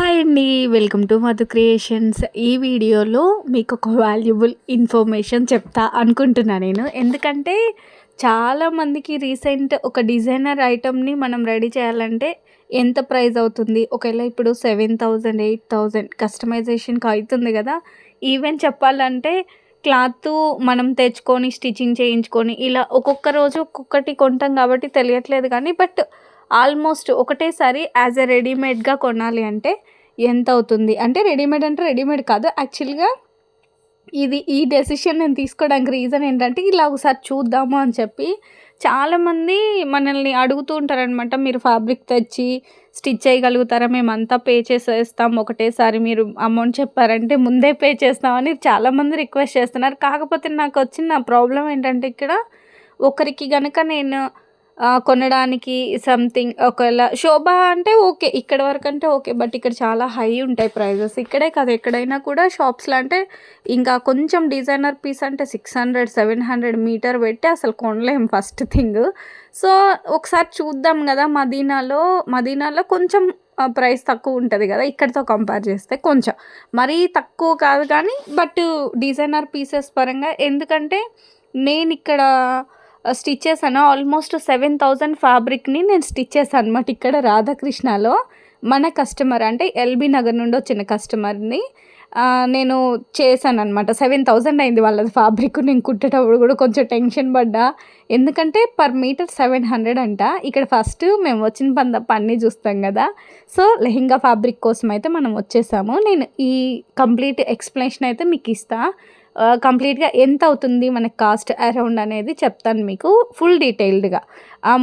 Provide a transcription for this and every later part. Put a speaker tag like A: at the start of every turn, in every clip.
A: Hi అండి welcome to Madhu creations. ఈ వీడియోలో మీకు ఒక వాల్యుబుల్ ఇన్ఫర్మేషన్ చెప్తా అనుకుంటున్నా నేను. ఎందుకంటే చాలామందికి రీసెంట్ ఒక డిజైనర్ ఐటమ్ని మనం రెడీ చేయాలంటే ఎంత ప్రైస్ అవుతుంది? ఒకవేళ ఇప్పుడు సెవెన్ థౌజండ్ ఎయిట్ థౌజండ్ కస్టమైజేషన్కి అవుతుంది కదా. ఈవెన్ చెప్పాలంటే క్లాత్ మనం తెచ్చుకొని స్టిచ్చింగ్ చేయించుకొని ఇలా ఒక్కొక్క రోజు ఒక్కొక్కటి కొంటాం కాబట్టి తెలియట్లేదు కానీ బట్ ఆల్మోస్ట్ ఒకటేసారి యాజ్ ఎ రెడీమేడ్గా కొనాలి అంటే ఎంత అవుతుంది అంటే రెడీమేడ్ అంటే రెడీమేడ్ కాదు. యాక్చువల్గా ఇది ఈ డెసిషన్ నేను తీసుకోవడానికి రీజన్ ఏంటంటే ఇలా ఒకసారి చూద్దాము అని చెప్పి చాలామంది మనల్ని అడుగుతూ ఉంటారనమాట మీరు ఫ్యాబ్రిక్ తెచ్చి స్టిచ్ చేయగలుగుతారా? మేమంతా పే చేసేస్తాం. ఒకటేసారి మీరు అమౌంట్ చెప్పారంటే ముందే పే చేస్తామని చాలామంది రిక్వెస్ట్ చేస్తున్నారు. కాకపోతే నాకు వచ్చిన ప్రాబ్లం ఏంటంటే ఇక్కడ ఒకరికి కనుక నేను కొనడానికి సంథింగ్ ఒకవేళ శోభ అంటే ఓకే ఇక్కడ వరకు అంటే ఓకే బట్ ఇక్కడ చాలా హై ఉంటాయి ప్రైజెస్. ఇక్కడే కాదు ఎక్కడైనా కూడా షాప్స్లో అంటే ఇంకా కొంచెం డిజైనర్ పీస్ అంటే six hundred seven hundred meter పెట్టి అసలు కొనలేం ఫస్ట్ థింగ్ సో ఒకసారి చూద్దాం కదా మదీనాలో మదీనాలో కొంచెం ప్రైస్ తక్కువ ఉంటుంది కదా ఇక్కడితో కంపేర్ చేస్తే కొంచెం. మరీ తక్కువ కాదు కానీ బట్ డిజైనర్ పీసెస్ పరంగా ఎందుకంటే నేను ఇక్కడ స్టిచ్ చేశాను. ఆల్మోస్ట్ సెవెన్ థౌజండ్ ఫ్యాబ్రిక్ని నేను స్టిచ్ చేశాను అనమాట ఇక్కడ రాధాకృష్ణలో మన కస్టమర్. అంటే ఎల్బీ నగర్ నుండి వచ్చిన కస్టమర్ని నేను చేశాను అనమాట సెవెన్ థౌజండ్ అయింది వాళ్ళది ఫ్యాబ్రిక్ నేను కుట్టేటప్పుడు కూడా కొంచెం టెన్షన్ పడ్డా. ఎందుకంటే పర్ మీటర్ సెవెన్ హండ్రెడ్ అంట. ఇక్కడ ఫస్ట్ మేము వచ్చిన పంద పన్ని చూస్తాం కదా. సో లెహెంగా ఫ్యాబ్రిక్ కోసం అయితే మనం వచ్చేసాము. నేను ఈ కంప్లీట్ ఎక్స్ప్లెనేషన్ అయితే మీకు ఇస్తాను కంప్లీట్గా ఎంత అవుతుంది మనకి కాస్ట్ అరౌండ్ అనేది చెప్తాను మీకు ఫుల్ డీటెయిల్డ్గా.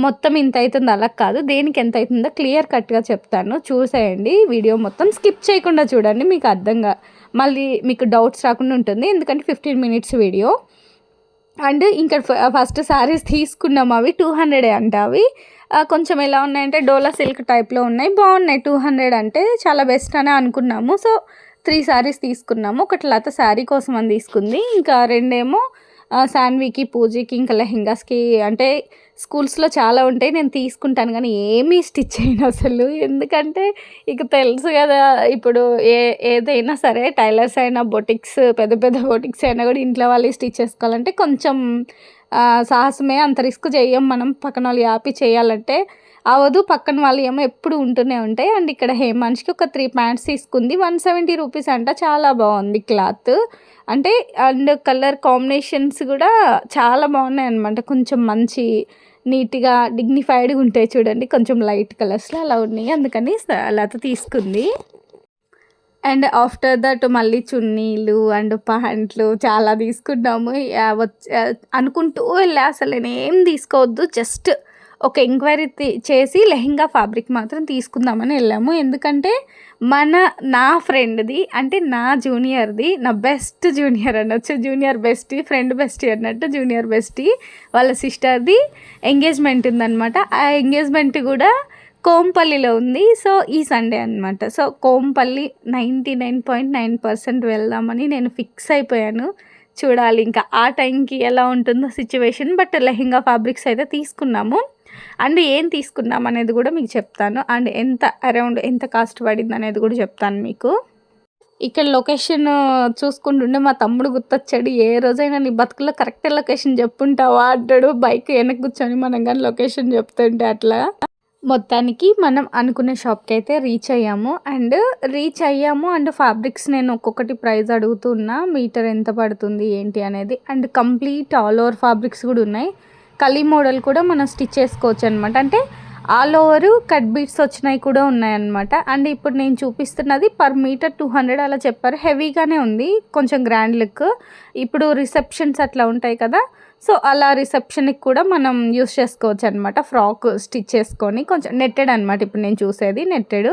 A: మొత్తం ఇంత అవుతుంది అలా కాదు దేనికి ఎంత అవుతుందో క్లియర్ కట్గా చెప్తాను చూసేయండి. వీడియో మొత్తం స్కిప్ చేయకుండా చూడండి మీకు అర్థంగా మళ్ళీ మీకు డౌట్స్ రాకుండా ఉంటుంది ఎందుకంటే ఫిఫ్టీన్ మినిట్స్ వీడియో. అండ్ ఇంకా ఫస్ట్ శారీస్ తీసుకున్నాం అవి టూ హండ్రెడే అంట అవి. కొంచెం ఎలా ఉన్నాయంటే డోలా సిల్క్ టైప్లో ఉన్నాయి బాగున్నాయి టూ హండ్రెడ్ అంటే చాలా బెస్ట్ అని అనుకున్నాము. సో త్రీ శారీస్ తీసుకున్నాము. ఒకటి లత శారీ కోసం అని తీసుకుంది. ఇంకా రెండేమో శాన్వికి పూజకి ఇంకా లెహెంగాస్కి అంటే స్కూల్స్లో చాలా ఉంటాయి. నేను తీసుకుంటాను కానీ ఏమీ స్టిచ్ చేయను అసలు. ఎందుకంటే ఇక తెలుసు కదా ఇప్పుడు ఏ ఏదైనా సరే టైలర్స్ అయినా బొటిక్స్ పెద్ద పెద్ద బొటిక్స్ అయినా కూడా ఇంట్లో వాళ్ళు స్టిచ్ చేసుకోవాలంటే కొంచెం సాహసమే. అంత రిస్క్ చేయం మనం. పక్కన వాళ్ళు యాపి చేయాలంటే అవదు పక్కన వాళ్ళు ఏమో ఎప్పుడు ఉంటూనే ఉంటాయి. అండ్ ఇక్కడ హేమాన్ష్కి ఒక త్రీ ప్యాంట్స్ తీసుకుంది. వన్ సెవెంటీ రూపీస్ అంట చాలా బాగుంది క్లాత్. అంటే అండ్ కలర్ కాంబినేషన్స్ కూడా చాలా బాగున్నాయి అనమాట కొంచెం మంచి నీట్గా డిగ్నిఫైడ్గా ఉంటాయి చూడండి. కొంచెం లైట్ కలర్స్లో అలా ఉన్నాయి. అందుకని అలా తీసుకుంది. అండ్ ఆఫ్టర్ దట్ మళ్ళీ చున్నీలు అండ్ ప్యాంట్లు చాలా తీసుకున్నాము. యా అనుకుంటూ వెళ్ళా. అసలు నేనేం తీసుకోవద్దు. జస్ట్ ఒక ఎంక్వైరీ చేసి లెహెంగా ఫ్యాబ్రిక్ మాత్రం తీసుకుందామని వెళ్ళాము. ఎందుకంటే మన నా ఫ్రెండ్ది అంటే నా జూనియర్ది నా బెస్ట్ జూనియర్ అనొచ్చు జూనియర్ బెస్టీ ఫ్రెండ్ బెస్టీ అన్నట్టు జూనియర్ బెస్టీ వాళ్ళ సిస్టర్ది ఎంగేజ్మెంట్ ఉందన్నమాట. ఆ ఎంగేజ్మెంట్ కూడా కోంపల్లిలో ఉంది. సో ఈ సండే అనమాట so Kompally ninety nine point nine percent వెళ్దామని నేను ఫిక్స్ అయిపోయాను. చూడాలి ఇంకా ఆ టైంకి ఎలా ఉంటుందో సిచ్యువేషన్. బట్ లెహెంగా ఫ్యాబ్రిక్స్ అయితే తీసుకున్నాము. అండ్ ఏం తీసుకున్నాం అనేది కూడా మీకు చెప్తాను. అండ్ ఎంత అరౌండ్ ఎంత కాస్ట్ పడింది అనేది కూడా చెప్తాను మీకు. ఇక్కడ లొకేషన్ చూసుకుంటుంటే మా తమ్ముడు గుర్తొచ్చాడు. ఏ రోజైనా నీ బతుకులో కరెక్ట్ లొకేషన్ చెప్పుంటావా అంటాడు. బైక్ వెనక కూర్చొని మనం కానీ లొకేషన్ చెప్తుంటే అట్లా. మొత్తానికి మనం అనుకునే షాప్కి అయితే రీచ్ అయ్యాము. అండ్ రీచ్ అయ్యాము. అండ్ ఫ్యాబ్రిక్స్ నేను ఒక్కొక్కటి ప్రైస్ అడుగుతున్నా. మీటర్ ఎంత పడుతుంది ఏంటి అనేది. And complete all over fabrics కూడా ఉన్నాయి. కలీ మోడల్ కూడా మనం స్టిచ్ చేసుకోవచ్చు అనమాట అంటే ఆల్ ఓవర్ కట్ బీట్స్ వచ్చినాయి కూడా ఉన్నాయన్నమాట. అండ్ ఇప్పుడు నేను చూపిస్తున్నది పర్ మీటర్ టూ హండ్రెడ్ అలా చెప్పారు. హెవీగానే ఉంది కొంచెం గ్రాండ్ లుక్. ఇప్పుడు రిసెప్షన్స్ అట్లా ఉంటాయి కదా సో అలా రిసెప్షన్కి కూడా మనం యూస్ చేసుకోవచ్చు అనమాట ఫ్రాక్ స్టిచ్ చేసుకొని కొంచెం నెట్టెడ్ అనమాట ఇప్పుడు నేను చూసేది నెట్టెడ్.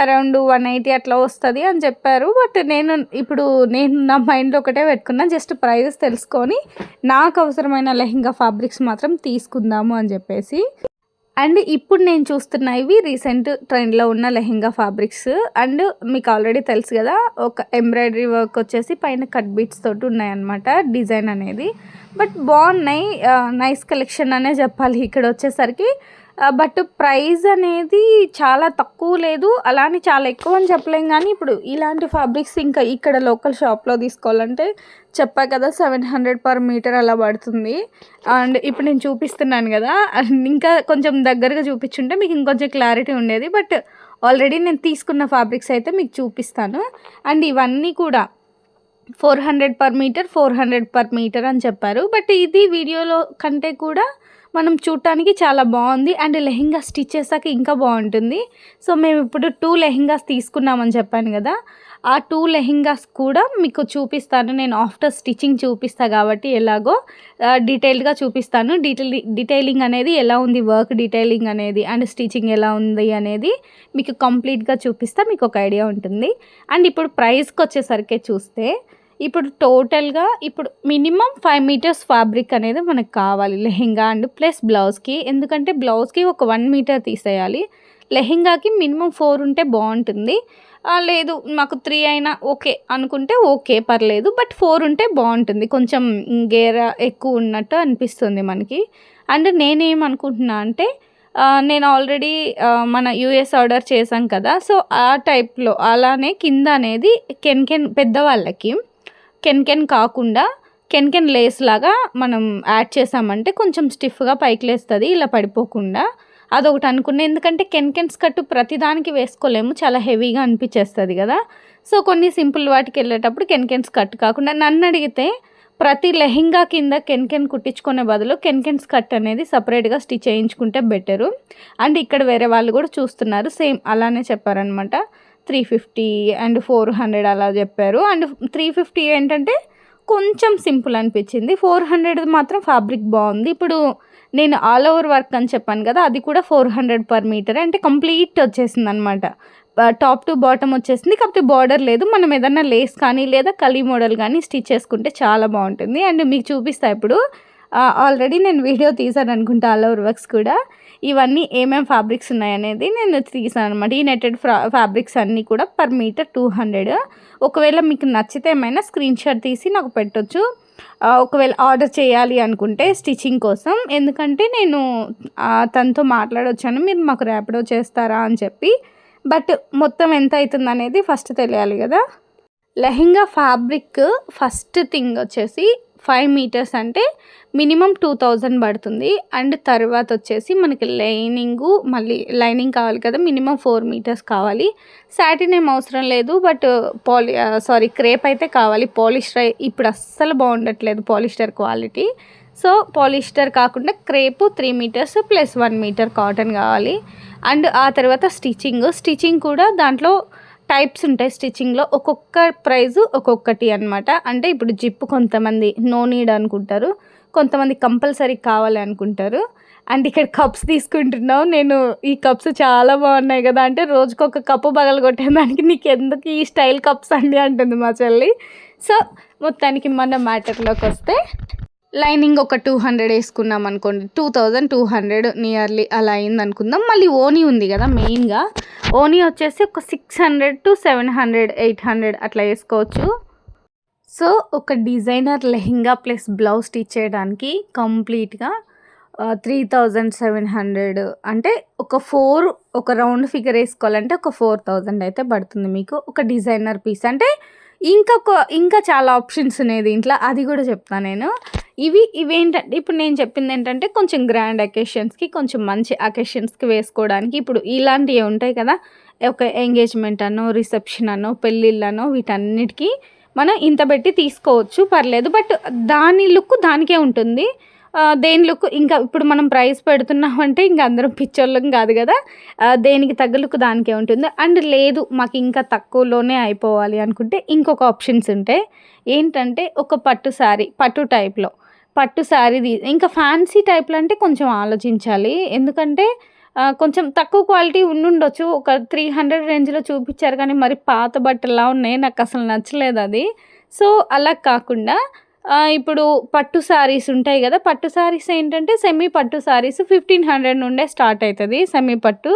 A: అరౌండ్ వన్ ఎయిటీ అట్లా వస్తుంది అని చెప్పారు. బట్ నేను ఇప్పుడు నేను నా మైండ్లో ఒకటే పెట్టుకున్నా జస్ట్ ప్రైజెస్ తెలుసుకొని నాకు అవసరమైన లెహంగా ఫ్యాబ్రిక్స్ మాత్రం తీసుకుందాము అని చెప్పేసి. అండ్ ఇప్పుడు నేను చూస్తున్న ఇవి రీసెంట్ ట్రెండ్లో ఉన్న లెహెంగా ఫ్యాబ్రిక్స్. అండ్ మీకు ఆల్రెడీ తెలుసు కదా ఒక ఎంబ్రాయిడరీ వర్క్ వచ్చేసి పైన కట్ బీట్స్ తోటి ఉన్నాయన్నమాట డిజైన్ అనేది. బట్ బాగున్నాయి. నైస్ కలెక్షన్ అనే చెప్పాలి. ఇక్కడ వచ్చేసరికి బట్ ప్రైస్ అనేది చాలా తక్కువ లేదు. అలానే చాలా ఎక్కువ అని చెప్పలేం కానీ ఇప్పుడు ఇలాంటి ఫ్యాబ్రిక్స్ ఇంకా ఇక్కడ లోకల్ షాప్లో తీసుకోవాలంటే చెప్పా కదా సెవెన్ హండ్రెడ్ పర్ మీటర్ అలా పడుతుంది. అండ్ ఇప్పుడు నేను చూపిస్తున్నాను కదా ఇంకా కొంచెం దగ్గరగా చూపించుంటే మీకు ఇంకొంచెం క్లారిటీ ఉండేది. బట్ ఆల్రెడీ నేను తీసుకున్న ఫ్యాబ్రిక్స్ అయితే మీకు చూపిస్తాను. అండ్ ఇవన్నీ కూడా four hundred per meter four hundred per meter అని చెప్పారు. బట్ ఇది వీడియోలో కంటే కూడా మనం చూడటానికి చాలా బాగుంది. అండ్ లెహెంగా స్టిచ్ చేసాక ఇంకా బాగుంటుంది. సో మేము ఇప్పుడు టూ లెహెంగాస్ తీసుకున్నామని చెప్పాను కదా. ఆ టూ లెహెంగాస్ కూడా మీకు చూపిస్తాను. నేను ఆఫ్టర్ స్టిచ్చింగ్ చూపిస్తాను కాబట్టి ఎలాగో డీటెయిల్డ్గా చూపిస్తాను. డీటెయిల్ డీటెయిలింగ్ అనేది ఎలా ఉంది వర్క్ డీటెయిలింగ్ అనేది అండ్ స్టిచ్చింగ్ ఎలా ఉంది అనేది మీకు కంప్లీట్గా చూపిస్తా. మీకు ఒక ఐడియా ఉంటుంది. అండ్ ఇప్పుడు ప్రైస్కి వచ్చేసరికి చూస్తే ఇప్పుడు టోటల్గా ఇప్పుడు మినిమం ఫైవ్ మీటర్స్ ఫ్యాబ్రిక్ అనేది మనకు కావాలి లెహెంగా అండ్ ప్లస్ బ్లౌజ్కి. ఎందుకంటే బ్లౌజ్కి ఒక వన్ మీటర్ తీసేయాలి. లెహెంగాకి మినిమం ఫోర్ ఉంటే బాగుంటుంది. లేదు మాకు త్రీ అయినా ఓకే అనుకుంటే ఓకే పర్లేదు బట్ ఫోర్ ఉంటే బాగుంటుంది. కొంచెం గేర ఎక్కువ ఉన్నట్టు అనిపిస్తుంది మనకి. అండ్ నేనేమనుకుంటున్నా అంటే నేను ఆల్రెడీ మన యూఎస్ ఆర్డర్ చేశాం కదా సో ఆ టైప్లో అలానే కింద అనేది కెన్ కెన్ పెద్దవాళ్ళకి కెన్కెన్ కాకుండా కెన్కెన్ లేస్ లాగా మనం యాడ్ చేసామంటే కొంచెం స్టిఫ్గా పైకి లేస్తుంది ఇలా పడిపోకుండా. అదొకటి అనుకున్నా. ఎందుకంటే కెన్కెన్స్ కట్టు ప్రతిదానికి వేసుకోలేము చాలా హెవీగా అనిపించేస్తుంది కదా. సో కొన్ని సింపుల్ వాటికి వెళ్ళేటప్పుడు కెన్కెన్స్ కట్ కాకుండా నన్ను అడిగితే ప్రతి లెహెంగా కింద కెన్కెన్ కుట్టించుకునే బదులు కెన్కెన్స్ కట్ అనేది సపరేట్గా స్టిచ్ చేయించుకుంటే బెటరు. అండ్ ఇక్కడ వేరే వాళ్ళు కూడా చూస్తున్నారు సేమ్ అలానే చెప్పారనమాట. Three fifty and four hundred అలా చెప్పారు. అండ్ త్రీ ఫిఫ్టీ ఏంటంటే కొంచెం సింపుల్ అనిపించింది. ఫోర్ హండ్రెడ్ మాత్రం ఫ్యాబ్రిక్ బాగుంది. ఇప్పుడు నేను ఆల్ ఓవర్ వర్క్ అని చెప్పాను కదా అది కూడా ఫోర్ హండ్రెడ్ పర్ మీటర్. అంటే కంప్లీట్ వచ్చేసింది అనమాట టాప్ టు బాటమ్ వచ్చేసింది. కాకపోతే బార్డర్ లేదు. మనం ఏదన్నా లేస్ కానీ లేదా కలీ మోడల్ కానీ స్టిచ్ చేసుకుంటే చాలా బాగుంటుంది. అండ్ మీకు చూపిస్తా ఇప్పుడు. ఆల్రెడీ నేను వీడియో తీసాను అనుకుంటా ఆల్ ఓవర్ వర్క్స్ కూడా. ఇవన్నీ ఏమేమి ఫ్యాబ్రిక్స్ ఉన్నాయనేది నేను తీసాను అనమాట ఈ ఫ్రా ఫ్యాబ్రిక్స్ అన్నీ కూడా పర్ మీటర్ టూ హండ్రెడ్. ఒకవేళ మీకు నచ్చితే ఏమైనా స్క్రీన్ షాట్ తీసి నాకు పెట్టొచ్చు. ఒకవేళ ఆర్డర్ చేయాలి అనుకుంటే స్టిచ్చింగ్ కోసం. ఎందుకంటే నేను తనతో మాట్లాడొచ్చాను. మీరు మాకు ర్యాపిడో చేస్తారా అని చెప్పి. బట్ మొత్తం ఎంత అవుతుంది అనేది ఫస్ట్ తెలియాలి కదా. లెహెంగా ఫ్యాబ్రిక్ ఫస్ట్ థింగ్ వచ్చేసి ఫైవ్ మీటర్స్ అంటే మినిమం టూ థౌజండ్ పడుతుంది. అండ్ తర్వాత వచ్చేసి మనకి లైనింగు మళ్ళీ లైనింగ్ కావాలి కదా మినిమం ఫోర్ మీటర్స్ కావాలి. సాటిన్ ఏం అవసరం లేదు బట్ పాలి సారీ క్రేప్ అయితే కావాలి. పాలిస్టర్ ఇప్పుడు అస్సలు బాగుండట్లేదు పాలిస్టర్ క్వాలిటీ. సో పాలిస్టర్ కాకుండా crepe three metres plus one metre cotton కావాలి. అండ్ ఆ తర్వాత స్టిచ్చింగ్ స్టిచ్చింగ్ కూడా దాంట్లో టైప్స్ ఉంటాయి స్టిచ్చింగ్లో. ఒక్కొక్క ప్రైజు ఒక్కొక్కటి అనమాట అంటే ఇప్పుడు జిప్ కొంతమంది నో నీడ్ అనుకుంటారు. కొంతమంది కంపల్సరీ కావాలి అనుకుంటారు. అండ్ ఇక్కడ కప్స్ తీసుకుంటున్నావు. నేను ఈ కప్స్ చాలా బాగున్నాయి కదా అంటే రోజుకొక కప్పు పగలు కొట్టేదానికి నీకు ఎందుకు ఈ స్టైల్ కప్స్ అండి అంటుంది మా చెల్లి. సో మొత్తానికి మన మ్యాటర్లోకి వస్తే లైనింగ్ ఒక టూ హండ్రెడ్ వేసుకున్నాం అనుకోండి. Two thousand two hundred nearly అలా అయింది అనుకుందాం మళ్ళీ ఓనీ ఉంది కదా మెయిన్గా. ఓనీ వచ్చేసి ఒక six hundred to seven hundred eight hundred అట్లా వేసుకోవచ్చు. సో ఒక designer lehenga plus blouse stitch చేయడానికి కంప్లీట్గా త్రీ థౌజండ్ సెవెన్ హండ్రెడ్ అంటే ఒక ఫోర్ ఒక రౌండ్ ఫిగర్ వేసుకోవాలంటే ఒక ఫోర్ థౌజండ్ అయితే పడుతుంది మీకు. ఒక డిజైనర్ పీస్ అంటే ఇంకొక ఇంకా చాలా ఆప్షన్స్ ఉన్నాయి దీంట్లో. అది కూడా చెప్తాను నేను. ఇవి ఇవేంటంటే ఇప్పుడు నేను చెప్పింది ఏంటంటే కొంచెం గ్రాండ్ అకేషన్స్కి కొంచెం మంచి అకేషన్స్కి వేసుకోవడానికి ఇప్పుడు ఇలాంటివి ఉంటాయి కదా. ఒక ఎంగేజ్మెంట్ అనో రిసెప్షన్ అనో పెళ్ళిళ్ళనో వీటన్నిటికీ మనం ఇంత పెట్టి తీసుకోవచ్చు పర్లేదు. బట్ దాని లుక్ దానికే ఉంటుంది. దేని లుక్ ఇంకా ఇప్పుడు మనం ప్రైస్ పెడుతున్నామంటే ఇంకా అందరం పిక్చర్లం కాదు కదా. దేనికి తగ్గ లుక్ దానికే ఉంటుంది. అండ్ లేదు మాకు ఇంకా తక్కువలోనే అయిపోవాలి అనుకుంటే ఇంకొక ఆప్షన్స్ ఉంటాయి. ఏంటంటే ఒక పట్టు శారీ పట్టు టైప్లో పట్టు శారీ ఇంకా ఫ్యాన్సీ టైప్లో అంటే కొంచెం ఆలోచించాలి. ఎందుకంటే కొంచెం తక్కువ క్వాలిటీ ఉండుండొచ్చు. ఒక త్రీ హండ్రెడ్ రేంజ్లో చూపించారు కానీ మరి పాత బట్టలా ఉన్నాయి. నాకు అసలు నచ్చలేదు అది. సో అలా కాకుండా ఇప్పుడు పట్టు శారీస్ ఉంటాయి కదా పట్టు శారీస్ ఏంటంటే సెమీ పట్టు శారీస్ ఫిఫ్టీన్ హండ్రెడ్ నుండే స్టార్ట్ అవుతుంది సెమీ పట్టు.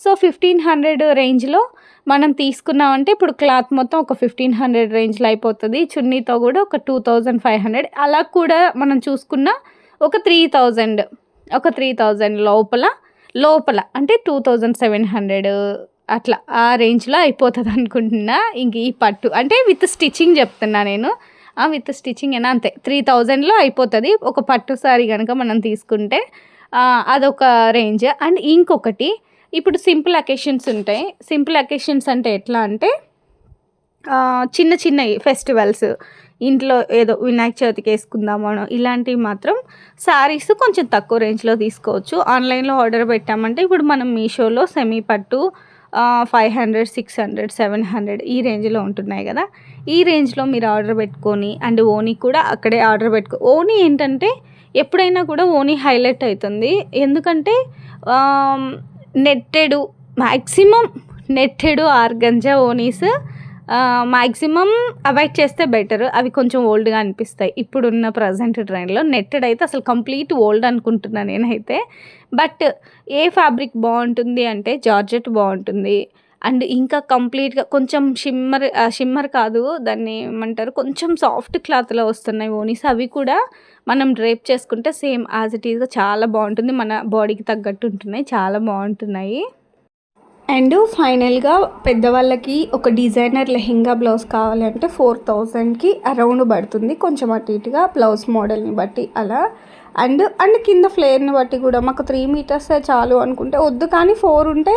A: సో ఫిఫ్టీన్ హండ్రెడ్ రేంజ్లో మనం తీసుకున్నామంటే ఇప్పుడు క్లాత్ మొత్తం ఒక ఫిఫ్టీన్ హండ్రెడ్ రేంజ్లో అయిపోతుంది చున్నీతో కూడా ఒక టూ థౌజండ్ ఫైవ్ హండ్రెడ్ అలా కూడా మనం చూసుకున్న ఒక త్రీ థౌజండ్ ఒక త్రీ థౌజండ్ లోపల లోపల అంటే టూ థౌజండ్ సెవెన్ హండ్రెడ్ అట్లా ఆ రేంజ్లో అయిపోతుంది అనుకుంటున్నా ఇంక ఈ పట్టు అంటే విత్ స్టిచ్చింగ్ చెప్తున్నా నేను. విత్ స్టిచ్చింగ్ అయినా అంతే. త్రీ థౌజండ్లో అయిపోతుంది. ఒక పట్టు సారీ కనుక మనం తీసుకుంటే అదొక రేంజ్ అండ్ ఇంకొకటి ఇప్పుడు సింపుల్ అకేషన్స్ ఉంటాయి. సింపుల్ అకేషన్స్ అంటే ఎట్లా అంటే చిన్న చిన్న చిన్నవి ఫెస్టివల్స్ ఇంట్లో ఏదో వినాయక చవితికి వేసుకుందామనో ఇలాంటివి మాత్రం శారీస్ కొంచెం తక్కువ రేంజ్లో తీసుకోవచ్చు. ఆన్లైన్లో ఆర్డర్ పెట్టామంటే ఇప్పుడు మనం మీషోలో సెమీ పట్టు five hundred six hundred seven hundred ఈ రేంజ్లో ఉంటున్నాయి కదా. ఈ రేంజ్లో మీరు ఆర్డర్ పెట్టుకొని అండ్ ఓనీ కూడా అక్కడే ఆర్డర్ పెట్టుకో ఓనీ ఏంటంటే ఎప్పుడైనా కూడా ఓనీ హైలైట్ అవుతుంది ఎందుకంటే నెట్టెడు మ్యాక్సిమం నెట్టెడు ఆర్గంజా ఓనీస్ మ్యాక్సిమం అవాయిడ్ చేస్తే బెటర్. అవి కొంచెం ఓల్డ్గా అనిపిస్తాయి. ఇప్పుడున్న ప్రజెంట్ ట్రెండ్లో నెట్టెడ్ అయితే అసలు కంప్లీట్ ఓల్డ్ అనుకుంటున్నాను నేనైతే. బట్ ఏ ఫ్యాబ్రిక్ బాగుంటుంది అంటే జార్జెట్ బాగుంటుంది. అండ్ ఇంకా కంప్లీట్గా కొంచెం షిమ్మర్ షిమ్మర్ కాదు దాన్ని ఏమంటారు? కొంచెం సాఫ్ట్ క్లాత్లో వస్తున్నాయి ఓనీస్. అవి కూడా మనం డ్రేప్ చేసుకుంటే సేమ్ యాజ్ ఇట్ ఈస్గా చాలా బాగుంటుంది. మన బాడీకి తగ్గట్టు ఉంటున్నాయి. చాలా బాగుంటున్నాయి. అండ్ ఫైనల్గా పెద్దవాళ్ళకి ఒక డిజైనర్ లెహెంగా బ్లౌజ్ కావాలంటే ఫోర్ థౌజండ్కి అరౌండ్ పడుతుంది. కొంచెం అటు ఇటుగా బ్లౌజ్ మోడల్ని బట్టి అలా. అండ్ అండ్ కింద ఫ్లేయర్ని బట్టి కూడా మాకు త్రీ మీటర్స్ చాలు అనుకుంటే వద్దు. కానీ ఫోర్ ఉంటే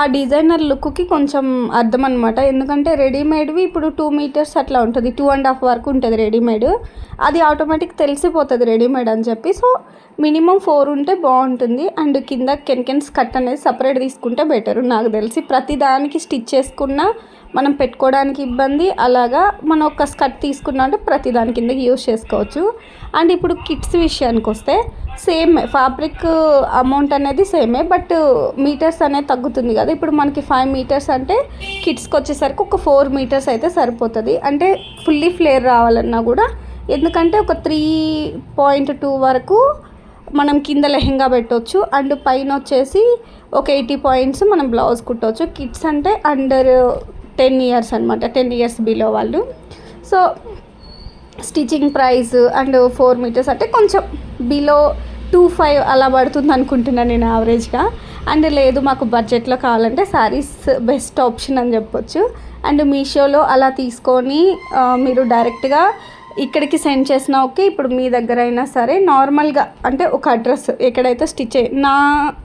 A: ఆ డిజైనర్ లుక్కి కొంచెం అర్థం అనమాట ఎందుకంటే రెడీమేడ్వి ఇప్పుడు టూ మీటర్స్ అట్లా ఉంటుంది. టూ అండ్ హాఫ్ వరకు ఉంటుంది రెడీమేడ్. అది ఆటోమేటిక్ తెలిసిపోతుంది రెడీమేడ్ అని చెప్పి. సో మినిమం ఫోర్ ఉంటే బాగుంటుంది. అండ్ కింద కెన్కెన్స్ కట్ అనేది సపరేట్ తీసుకుంటే బెటర్. నాకు తెలిసి ప్రతి దానికి స్టిచ్ చేసుకున్నా మనం పెట్టుకోవడానికి ఇబ్బంది. అలాగా మనం ఒక స్కర్ట్ తీసుకున్నా అంటే ప్రతి దాని కిందకి యూస్ చేసుకోవచ్చు. అండ్ ఇప్పుడు కిట్స్ విషయానికి వస్తే సేమ్ ఫ్యాబ్రిక్ అమౌంట్ అనేది సేమే బట్ మీటర్స్ అనేది తగ్గుతుంది కదా. ఇప్పుడు మనకి ఫైవ్ మీటర్స్ అంటే కిడ్స్కి వచ్చేసరికి ఒక ఫోర్ మీటర్స్ అయితే సరిపోతుంది. అంటే ఫుల్లీ ఫ్లేర్ రావాలన్నా కూడా ఎందుకంటే ఒక త్రీ పాయింట్ టూ వరకు మనం కింద లెహెంగా పెట్టవచ్చు అండ్ పైన వచ్చేసి ఒక ఎయిటీ పాయింట్స్ మనం బ్లౌజ్ కుట్టవచ్చు కిడ్స్ అంటే అండర్ టెన్ ఇయర్స్ అనమాట టెన్ ఇయర్స్ బిలో వాళ్ళు. So stitching price and four metres అంటే కొంచెం బిలో టూ ఫైవ్ అలా పడుతుంది అనుకుంటున్నాను నేను యావరేజ్గా. అండ్ లేదు మాకు బడ్జెట్లో కావాలంటే శారీస్ బెస్ట్ ఆప్షన్ అని చెప్పొచ్చు. అండ్ మీషోలో అలా తీసుకొని మీరు డైరెక్ట్గా ఇక్కడికి సెండ్ చేసినా ఓకే ఇప్పుడు మీ దగ్గర అయినా సరే నార్మల్గా అంటే ఒక అడ్రస్ ఎక్కడైతే స్టిచ్ నా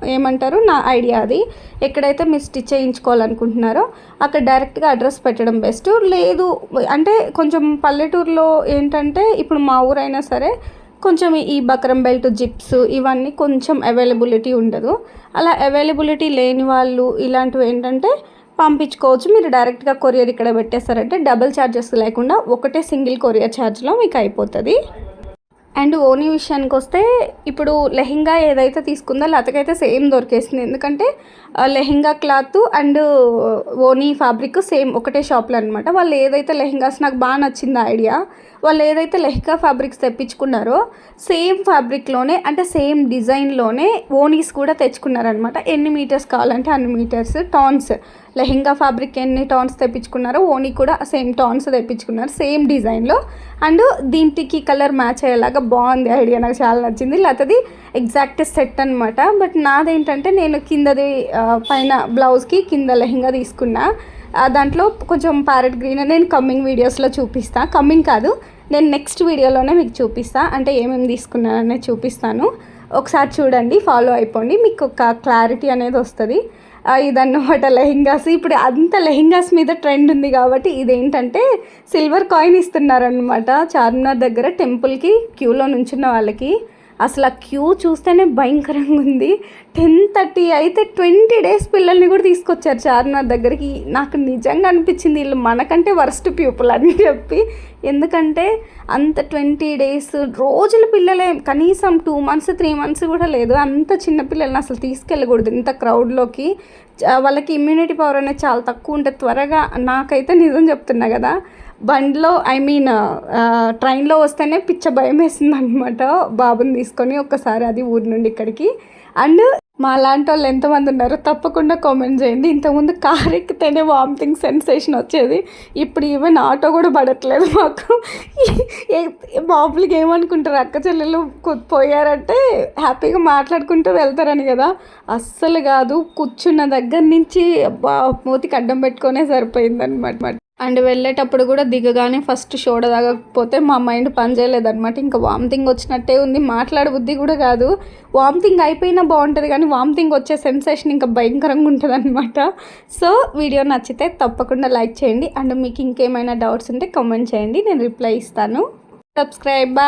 A: ఏమంటారు నా ఐడియా అది ఎక్కడైతే మీరు స్టిచ్ చేయించుకోవాలనుకుంటున్నారో అక్కడ డైరెక్ట్గా అడ్రస్ పెట్టడం బెస్ట్ లేదు అంటే కొంచెం పల్లెటూరులో ఏంటంటే ఇప్పుడు మా ఊరైనా సరే కొంచెం ఈ బక్రం బెల్ట్ జిప్స్ ఇవన్నీ కొంచెం అవైలబిలిటీ ఉండదు. అలా అవైలబిలిటీ లేని వాళ్ళు ఇలాంటివి ఏంటంటే పంపించుకోవచ్చు. మీరు డైరెక్ట్గా కొరియర్ ఇక్కడ పెట్టేస్తారంటే డబుల్ ఛార్జెస్ లేకుండా ఒకటే సింగిల్ కొరియర్ ఛార్జ్లో మీకు అయిపోతుంది. అండ్ ఓనీ విషయానికి వస్తే ఇప్పుడు లెహెంగా ఏదైతే తీసుకుందో లతకైతే సేమ్ దొరికేసింది. ఎందుకంటే లెహెంగా క్లాత్ అండ్ ఓనీ ఫ్యాబ్రిక్ సేమ్ ఒకటే షాప్లో అనమాట వాళ్ళు ఏదైతే లెహెంగాస్ నాకు బాగా నచ్చింది ఐడియా వాళ్ళు ఏదైతే లెహెంగా ఫ్యాబ్రిక్స్ తెప్పించుకున్నారో సేమ్ ఫ్యాబ్రిక్లోనే అంటే సేమ్ డిజైన్లోనే ఓనీస్ కూడా తెచ్చుకున్నారనమాట ఎన్ని మీటర్స్ కావాలంటే అన్ని మీటర్స్ టాన్స్. లెహెంగా ఫ్యాబ్రిక్ ఎన్ని టాన్స్ తెప్పించుకున్నారో ఓనీ కూడా సేమ్ టాన్స్ తెప్పించుకున్నారు సేమ్ డిజైన్లో. అండ్ దీంటికి కలర్ మ్యాచ్ అయ్యేలాగా బాగుంది ఐడియా. నాకు చాలా నచ్చింది. లేకపోతే ఎగ్జాక్ట్ సెట్ అనమాట బట్ నాదేంటంటే నేను కిందది పైన బ్లౌజ్కి కింద లెహెంగా తీసుకున్నా. దాంట్లో కొంచెం ప్యారెట్ గ్రీన్ నేను కమ్మింగ్ వీడియోస్లో చూపిస్తా. కమ్మింగ్ కాదు నేను నెక్స్ట్ వీడియోలోనే మీకు చూపిస్తా. అంటే ఏమేమి తీసుకున్నాననే చూపిస్తాను. ఒకసారి చూడండి ఫాలో అయిపోండి. మీకు ఒక క్లారిటీ అనేది వస్తుంది. ఇదన్నమాట లెహెంగాస్. ఇప్పుడు అంత లెహెంగాస్ మీద ట్రెండ్ ఉంది కాబట్టి ఇదేంటంటే సిల్వర్ కాయిన్ ఇస్తున్నారనమాట చార్మినార్ దగ్గర టెంపుల్కి క్యూలో నుంచున్న వాళ్ళకి. అసలు ఆ క్యూ చూస్తేనే భయంకరంగా ఉంది. టెన్ థర్టీ అయితే ట్వంటీ డేస్ పిల్లల్ని కూడా తీసుకొచ్చారు చార్మినార్ దగ్గరికి. నాకు నిజంగా అనిపించింది వీళ్ళు మనకంటే వర్స్ట్ పీపుల్ అని చెప్పి. ఎందుకంటే అంత ట్వంటీ డేస్ రోజుల పిల్లలే కనీసం టూ మంత్స్ త్రీ మంత్స్ కూడా లేదు. అంత చిన్న పిల్లల్ని అసలు తీసుకెళ్ళకూడదు ఇంత క్రౌడ్లోకి. వాళ్ళకి ఇమ్యూనిటీ పవర్ అనేది చాలా తక్కువ ఉంటుంది త్వరగా నాకైతే నిజం చెప్తున్నా కదా బండ్లో ఐ మీన్ ట్రైన్లో వస్తేనే పిచ్చ భయం వేస్తుంది అనమాట బాబుని తీసుకొని ఒక్కసారి అది ఊరి నుండి ఇక్కడికి. అండ్ మా లాంటి వాళ్ళు ఎంతమంది ఉన్నారో తప్పకుండా కామెంట్ చేయండి. ఇంతకుముందు కార్ ఎక్కితేనే వామిటింగ్ సెన్సేషన్ వచ్చేది. ఇప్పుడు ఈవెన్ ఆటో కూడా పడట్లేదు మాకు. మామూలుగా ఏమనుకుంటారు? అక్క చెల్లెలు పోయారంటే హ్యాపీగా మాట్లాడుకుంటూ వెళ్తారని కదా. అస్సలు కాదు కూర్చున్న దగ్గర నుంచి మూతికి అడ్డం పెట్టుకునే సరిపోయిందనమాట అండ్ వెళ్ళేటప్పుడు కూడా దిగగానే ఫస్ట్ షోడ తాగకపోతే మా మైండ్ పనిచేయలేదన్నమాట ఇంకా వామిటింగ్ వచ్చినట్టే ఉంది. మాట్లాడే బుద్ధి కూడా కాదు. వామిటింగ్ అయిపోయినా బాగుంటుంది కానీ వామిటింగ్ వచ్చే సెన్సేషన్ ఇంకా భయంకరంగా ఉంటుంది అనమాట సో వీడియో నచ్చితే తప్పకుండా లైక్ చేయండి. అండ్ మీకు ఇంకేమైనా డౌట్స్ ఉంటే కామెంట్ చేయండి. నేను రిప్లై ఇస్తాను. సబ్స్క్రైబ్